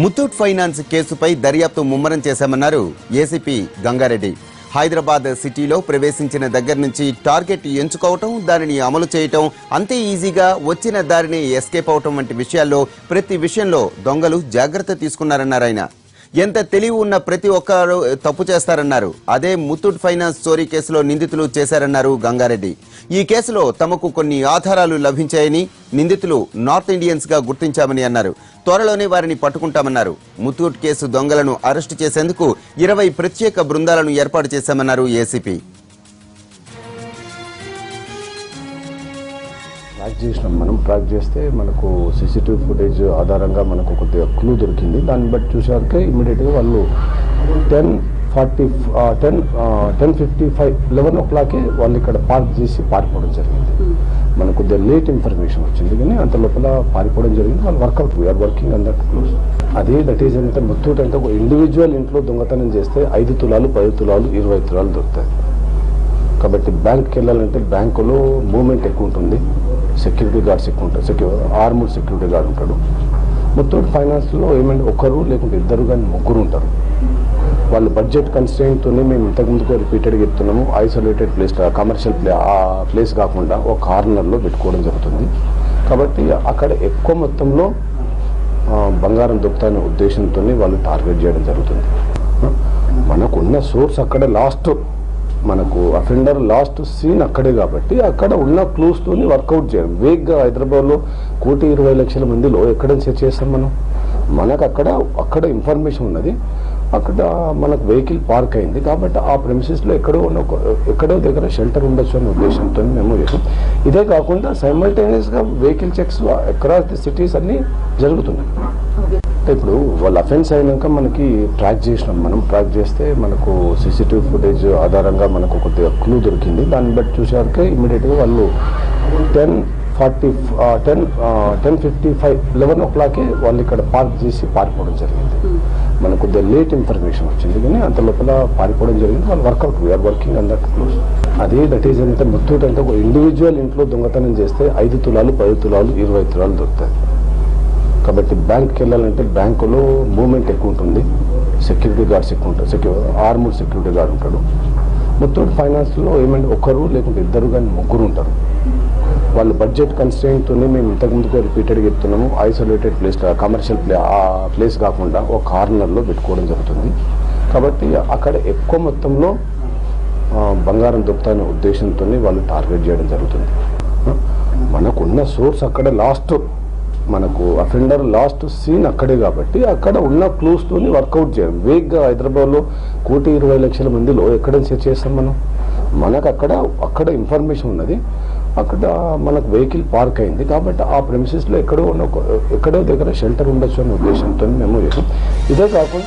Muthoot finance కేసుపై దర్యాప్తు ముమ్మరం చేశామన్నారు ఏసీపీ గంగారెడ్డి. హైదరాబాద్ సిటీలో ప్రవేశించిన దగ్గర నుంచి టార్గెట్ ఎంచుకోవటం దానిని అమలు చేయటం అంతే ఈజీగా వచ్చిన దారిని ఎస్కేప్ అవటం వంటి విషయాల్లో ప్రతి విషయంలో దొంగలు జాగ్రత్త తీసుకున్నారన్నారు ఆయన. ఎంత తెలివి ఉన్న ప్రతి ఒక్కరు తప్పు చేస్తారన్నారు. అదే ముత్తూట్ ఫైనాన్స్ చోరీ కేసులో నిందితులు చేశారన్నారు గంగారెడ్డి. ఈ కేసులో తమకు కొన్ని ఆధారాలు లభించాయని నిందితులు నార్త్ ఇండియన్స్గా గుర్తించామని అన్నారు. త్వరలోనే వారిని పట్టుకుంటామన్నారు. ముత్తూట్ కేసు దొంగలను అరెస్టు చేసేందుకు ఇరవై ప్రత్యేక బృందాలను ఏర్పాటు చేశామన్నారు ఏసీపీ. ట్రాక్ చేసినాం. మనం ట్రాక్ చేస్తే మనకు సీసీటీవీ ఫుటేజ్ ఆధారంగా మనకు కొద్దిగా క్లూ దొరికింది. దాన్ని బట్టి చూసాక ఇమీడియట్గా వాళ్ళు ten forty ten ten fifty five eleven ఓ క్లాక్కి వాళ్ళు ఇక్కడ పార్క్ చేసి పారిపోవడం జరిగింది. మనకు కొద్దిగా లేట్ ఇన్ఫర్మేషన్ వచ్చింది. కానీ అంత లోపల పారిపోవడం జరిగింది. వాళ్ళు work out we are working on that close అదే దట్ ఈజ్ అంటే ముత్తూట్ అంటే ఒక ఇండివిజువల్ ఇంట్లో దొంగతనం చేస్తే ఐదు తులాలు పది తులాలు ఇరవై తులాలు దొరుకుతాయి. కాబట్టి బ్యాంక్కి వెళ్ళాలంటే బ్యాంకులో మూమెంట్ ఎక్కువ ఉంటుంది. సెక్యూరిటీ గార్డ్స్ ఎక్కువ ఉంటారు. సెక్యూ ఆర్మూడ్ సెక్యూరిటీ గార్డ్ ఉంటాడు. మొత్తం ఫైనాన్స్లో ఏమంటే ఒకరు లేకుంటే ఇద్దరు కానీ ముగ్గురు ఉంటారు. వాళ్ళు బడ్జెట్ కన్స్టెంట్తోనే మేము ఇంతకుముందుకు రిపీటెడ్గా చెప్తున్నాము. ఐసోలేటెడ్ ప్లేస్ కమర్షియల్ ప్లే ఆ ప్లేస్ కాకుండా ఒక కార్నర్లో పెట్టుకోవడం జరుగుతుంది. కాబట్టి అక్కడ ఎక్కువ మొత్తంలో బంగారం దొరుకుతాయనే ఉద్దేశంతోనే వాళ్ళు టార్గెట్ చేయడం జరుగుతుంది. మనకున్న సోర్స్ అక్కడ లాస్ట్ మనకు అఫెండర్ లాస్ట్ సీన్ అక్కడే కాబట్టి అక్కడ ఉన్న క్లూస్తోని వర్కౌట్ చేయడం వేగ్గా హైదరాబాద్లో కోటి ఇరవై లక్షల మందిలో ఎక్కడ సెర్చ్ చేస్తాం మనం? మనకు అక్కడ అక్కడ ఇన్ఫర్మేషన్ ఉన్నది. అక్కడ మనకు వెహికల్ పార్క్ అయింది కాబట్టి ఆ ప్రెమిసెస్లో ఎక్కడో ఉన్న ఒక- ఎక్కడో దగ్గర షెల్టర్ ఉండొచ్చు అనే ఉద్దేశంతో మేము చేసాం. ఇదే కాకుండా సైమల్టేనియస్గా vehicle checks across the cities అన్నీ జరుగుతున్నాయి. అంటే ఇప్పుడు వాళ్ళు అఫెన్స్ అయినాక మనకి ట్రాక్ చేసినాం. మనం ట్రాక్ చేస్తే మనకు సీసీటీవీ ఫుటేజ్ ఆధారంగా మనకు కొద్దిగా క్లూ దొరికింది. దాన్ని బట్టి చూసాక ఇమీడియట్గా వాళ్ళు ten forty ten ten fifty five eleven ఓ క్లాకే వాళ్ళు ఇక్కడ పార్క్ చేసి పారిపోవడం జరిగింది. మనకు కొద్దిగా లేట్ ఇన్ఫర్మేషన్ వచ్చింది. కానీ అంత లోపల పారిపోవడం జరిగింది. వాళ్ళు work out we are working and that close అదే దట్ ఈజ్ అంటే ముత్తూట్ అంటే ఒక ఇండివిజువల్ ఇంట్లో దొంగతనం చేస్తే ఐదు తులాలు పది తులాలు ఇరవై తులాలు దొరుకుతాయి. కాబట్టి బ్యాంక్కి వెళ్ళాలంటే బ్యాంకులో మూమెంట్ ఎక్కువ ఉంటుంది. సెక్యూరిటీ గార్డ్స్ ఎక్కువ ఉంటారు. సెక్యూ ఆర్మూడ్ సెక్యూరిటీ గార్డ్ ఉంటాడు. మొత్తం ఫైనాన్స్లో ఏమంటే ఒకరు లేకుంటే ఇద్దరు కానీ ముగ్గురు ఉంటారు. వాళ్ళు బడ్జెట్ కన్స్టెంట్తోనే మేము ఇంతకుముందుకు రిపీటెడ్గా చెప్తున్నాము. ఐసోలేటెడ్ ప్లేస్ కమర్షియల్ ప్లే ఆ ప్లేస్ కాకుండా ఒక కార్నర్లో పెట్టుకోవడం జరుగుతుంది. కాబట్టి అక్కడ ఎక్కువ మొత్తంలో బంగారం దొరుకుతాయనే ఉద్దేశంతో వాళ్ళు టార్గెట్ చేయడం జరుగుతుంది. మనకున్న సోర్స్ అక్కడ లాస్ట్ మనకు అఫెండర్ లాస్ట్ సీన్ అక్కడే కాబట్టి అక్కడ ఉన్న క్లూస్తోని వర్కౌట్ చేయడం వేగ్గా హైదరాబాద్లో కోటి ఇరవై లక్షల మందిలో ఎక్కడ సెర్చ్ చేస్తాం మనం? మనకు అక్కడ అక్కడ ఇన్ఫర్మేషన్ ఉన్నది. అక్కడ మనకు వెహికల్ పార్క్ అయింది. కాబట్టి ఆ ప్రెమిసెస్లో ఎక్కడో ఉన్న ఎక్కడో దగ్గర షెల్టర్ ఉండొచ్చు అనే ఉద్దేశంతో మేము చేసాం. ఇదే కాకుండా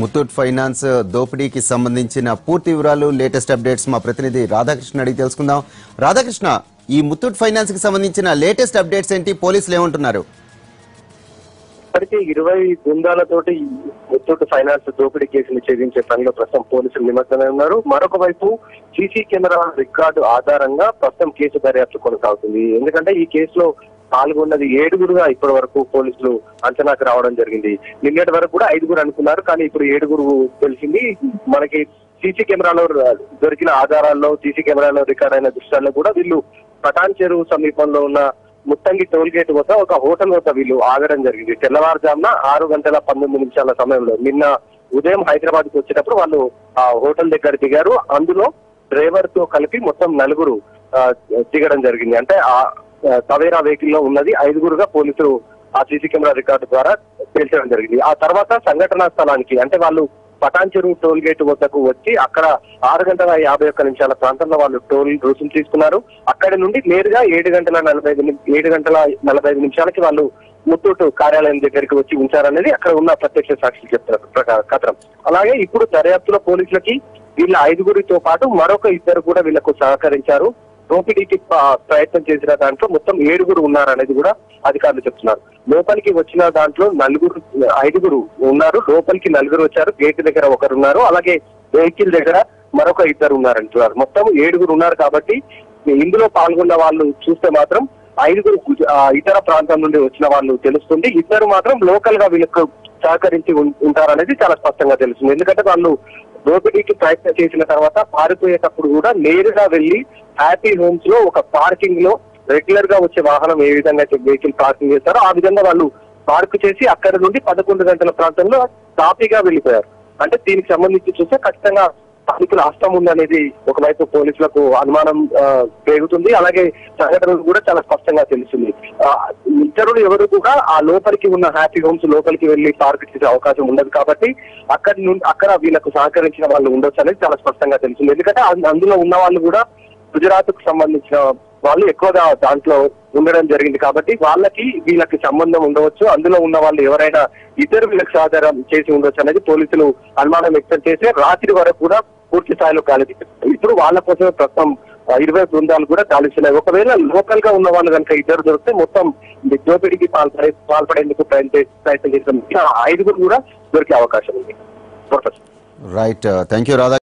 Muthoot Finance దోపిడీకి సంబంధించిన పూర్తి వివరాలు లేటెస్ట్ అప్డేట్స్ మా ప్రతినిధి రాధాకృష్ణ అడిగి తెలుసుకుందాం. రాధాకృష్ణ ఈ ముత్తూట్ ఫైనాన్స్కి సంబంధించిన లేటెస్ట్ అప్డేట్స్ ఏంటి? పోలీసులు ఏమంటున్నారు? ఇప్పటికే ఇరవై బృందాలతోటి ఈ ముత్తూట్ ఫైనాన్స్ దోపిడీ కేసులు ఛేదించే పనిలో ప్రస్తుతం పోలీసులు నిమగ్నమై ఉన్నారు. మరొక వైపు సీసీ కెమెరా రికార్డు ఆధారంగా ప్రస్తుతం కేసు దర్యాప్తు కొనసాగుతుంది. ఎందుకంటే ఈ కేసులో పాల్గొన్నది ఏడుగురుగా ఇప్పటి వరకు పోలీసులు అంచనాకు రావడం జరిగింది. నిన్నటి వరకు కూడా ఐదుగురు అనుకున్నారు కానీ ఇప్పుడు ఏడుగురు తెలిసింది మనకి సీసీ కెమెరాలో దొరికిన ఆధారాల్లో సీసీ కెమెరాలో రికార్డ్ అయిన దృశ్యాల్లో కూడా వీళ్ళు పటాన్ చెరువు సమీపంలో ఉన్న ముత్తంగి టోల్ గేట్ వద్ద ఒక హోటల్ వద్ద వీళ్ళు ఆగడం జరిగింది. తెల్లవారుజామున ఆరు గంటల పంతొమ్మిది నిమిషాల సమయంలో నిన్న ఉదయం హైదరాబాద్కు వచ్చేటప్పుడు వాళ్ళు ఆ హోటల్ దగ్గర దిగారు. అందులో డ్రైవర్తో కలిపి మొత్తం నలుగురు దిగడం జరిగింది. అంటే ఆ ఆ, తవేరా వెహికల్లో ఉన్నది ఐదుగురుగా పోలీసులు ఆ సీసీ కెమెరా రికార్డు ద్వారా తేల్చడం జరిగింది. ఆ తర్వాత సంఘటనా స్థలానికి అంటే వాళ్ళు పటాన్ చెరువు టోల్ గేట్ వద్దకు వచ్చి అక్కడ ఆరు గంటల యాభై ఒక్క నిమిషాల ప్రాంతంలో వాళ్ళు టోల్ రుసుము తీసుకున్నారు. అక్కడి నుండి నేరుగా ఏడు గంటల నలభై ఐదు ఏడు గంటల నలభై ఐదు నిమిషాలకి వాళ్ళు ముత్తూటు కార్యాలయం దగ్గరికి వచ్చి ఉంచారనేది అక్కడ ఉన్న ప్రత్యక్ష సాక్షులు చెప్తారు ప్రకా- కథనం. అలాగే ఇప్పుడు దర్యాప్తులో పోలీసులకి వీళ్ళ ఐదుగురితో పాటు మరొక ఇద్దరు కూడా వీళ్ళకు సహకరించారు. దోపిడీకి ప్రయత్నం చేసిన దాంట్లో మొత్తం ఏడుగురు ఉన్నారనేది కూడా అధికారులు చెప్తున్నారు. లోపలికి వచ్చిన దాంట్లో నలుగురు ఐదుగురు ఉన్నారు. లోపలికి నలుగురు వచ్చారు. గేట్ దగ్గర ఒకరు ఉన్నారు అలాగే వెహికల్ దగ్గర మరొక ఇద్దరు ఉన్నారంటున్నారు. మొత్తం ఏడుగురు ఉన్నారు కాబట్టి ఇందులో పాల్గొన్న వాళ్ళు చూస్తే మాత్రం ఐదుగురు ఇతర ప్రాంతం నుండి వచ్చిన వాళ్ళు తెలుస్తుంది. ఇద్దరు మాత్రం లోకల్గా వీళ్ళకు సహకరించి ఉంటారనేది చాలా స్పష్టంగా తెలుస్తుంది. ఎందుకంటే వాళ్ళు దోపిడీకి ప్రయత్నం చేసిన తర్వాత పారిపోయేటప్పుడు కూడా నేరుగా వెళ్ళి హ్యాపీ హోమ్స్లో ఒక పార్కింగ్లో రెగ్యులర్గా వచ్చే వాహనం ఏ విధంగా అయితే వెహికల్ పార్కింగ్ చేస్తారో ఆ విధంగా వాళ్ళు పార్క్ చేసి అక్కడ నుండి పదకొండు గంటల ప్రాంతంలో తాపీగా వెళ్ళిపోయారు. అంటే దీనికి సంబంధించి చూస్తే ఖచ్చితంగా స్థానికుల హస్తం ఉందనేది ఒకవైపు పోలీసులకు అనుమానం పెరుగుతుంది. అలాగే సంఘటనలు కూడా చాలా స్పష్టంగా తెలుస్తుంది. ఆ, ఇతరులు ఎవరు కూడా ఆ లోపలికి ఉన్న హ్యాపీ హోమ్స్ లోపలికి వెళ్ళి పార్క్ చేసే అవకాశం ఉండదు కాబట్టి అక్కడ నుండి అక్కడ వీళ్ళకు సహకరించిన వాళ్ళు ఉండొచ్చు అనేది చాలా స్పష్టంగా తెలుస్తుంది. ఎందుకంటే అందులో ఉన్న వాళ్ళు కూడా గుజరాత్కు సంబంధించిన వాళ్ళు ఎక్కువగా దాంట్లో ఉండడం జరిగింది కాబట్టి వాళ్ళకి వీళ్ళకి సంబంధం ఉండవచ్చు. అందులో ఉన్న వాళ్ళు ఎవరైనా ఇద్దరు వీళ్ళకి సహకారం చేసి ఉండొచ్చు అనేది పోలీసులు అనుమానం వ్యక్తం చేసి రాత్రి వరకు కూడా పూర్తి స్థాయిలో గాలి ఇప్పుడు వాళ్ళ కోసం ప్రస్తుతం ఇరవై బృందాలు కూడా గాలిస్తున్నాయి ఒకవేళ లోకల్గా ఉన్న వాళ్ళు కనుక ఇద్దరు దొరికితే మొత్తం దోపిడికి దోపిడీకి పాల్పడే పాల్పడేందుకు ప్రయత్నం ప్రయత్నం ఐదుగురు కూడా దొరికే అవకాశం ఉంది. Right thank you Radha